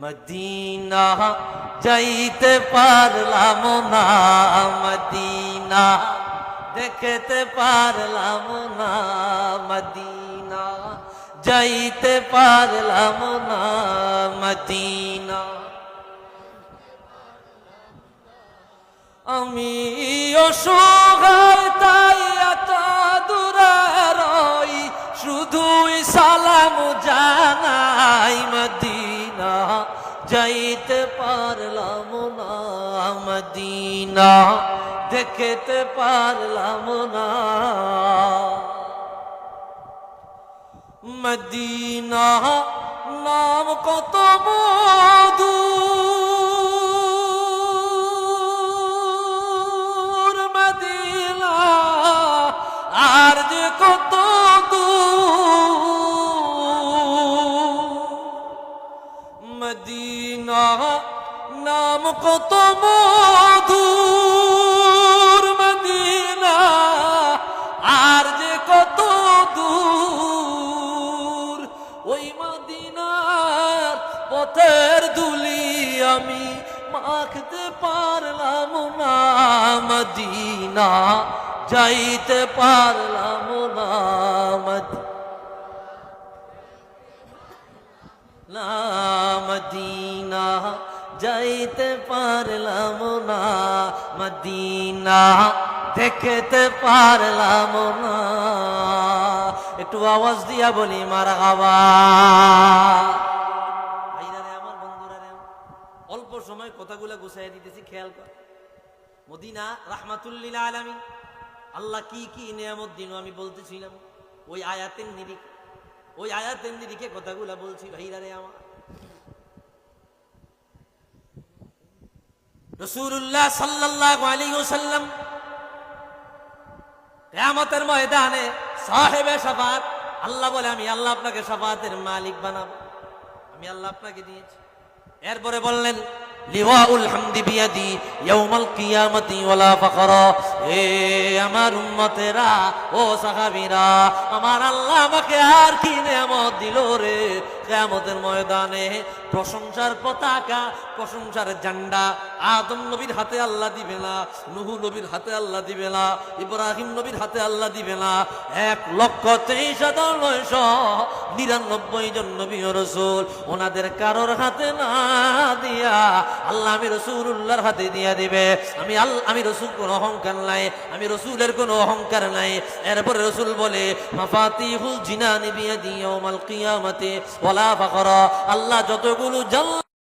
Medina যাইতে পারলাম না, মদিনা। দেখতে পারলাম না, মদিনা। যাইতে পারলাম না, মদিনা। আমি অসহায় তাই এত দূরে রই, শুধুই সালাম জানাই যাইতে পারলাম না মদিনা, দেখতে পারলাম না। মদিনা নাম কত মধুর মদিনা আর যে কত দূর। মদিনা নাম কত মধুর মদিনা, আর যে কত দূর। ওই মদিনার পথের দুলি আমি মাখতে পারলাম না, মদিনা যাইতে পারলাম না। মদিনা যাইতে পারলাম না, মদিনা দেখতে পারলাম না। একটু আওয়াজ দিয়া বলি, মারা গাবা আমার বন্ধুরা রে, অল্প সময় কথাগুলো গুছাই দিতেছি, খেয়াল কর। মদিনা, রাহমাতুল্লিল আলামিন, আল্লাহ কি কি নিয়ামত দিন আমি বলতেছিলাম। ওই আয়াতের নিরিখে, ওই আয়াতের নিরিখে কথাগুলা বলছি, ভাইরা রে, আমার। রসুল্লাহ সাল্লাহ আলী ওসাল্লাম কিয়ামতের ময়দানে সাহেবে সাফাত, আল্লাহ বলে, আমি আল্লাহ আপনাকে সাফাতের মালিক বানাবো। আমি আল্লাহ আপনাকে দিয়েছি। এরপরে বললেন লিওয়াউল হামদি বিয়াদি ইয়াউমাল কিয়ামতি ওয়ালা ফাখরা। এ আমার উম্মতেরা, ও সাহাবীরা, আমার আল্লাহ আমাকে আর কি নিয়ামত দিল রে? কিয়ামতের ময়দানে প্রশংসার পতাকা, প্রশংসার ঝান্ডা, আদম নবীর হাতে আল্লাহ দিবে না, নুহু নবীর হাতে আল্লাহ দিবে না, ইব্রাহিম নবীর হাতে আল্লাহ দিবে না, এক লক্ষ তেইশ হাজার নয়শ নিরানব্বই জন নবী রসুল, ওনাদের কারোর হাতে না দিয়া আল্লাহ আমি রসুল্লাহর হাতে দিয়া দিবে। আমি আল্লাহ আমি রসুল কোনো অহংকার নাই, আমি রসুলের কোনো অহংকার নাই। এরপরে রসুল বলে, মাফাতিহুল জিনা নিবিয়া দিও মালকিয়া কিয়ামতি ওলা ফাখরা। আল্লাহ যতগুলো জাল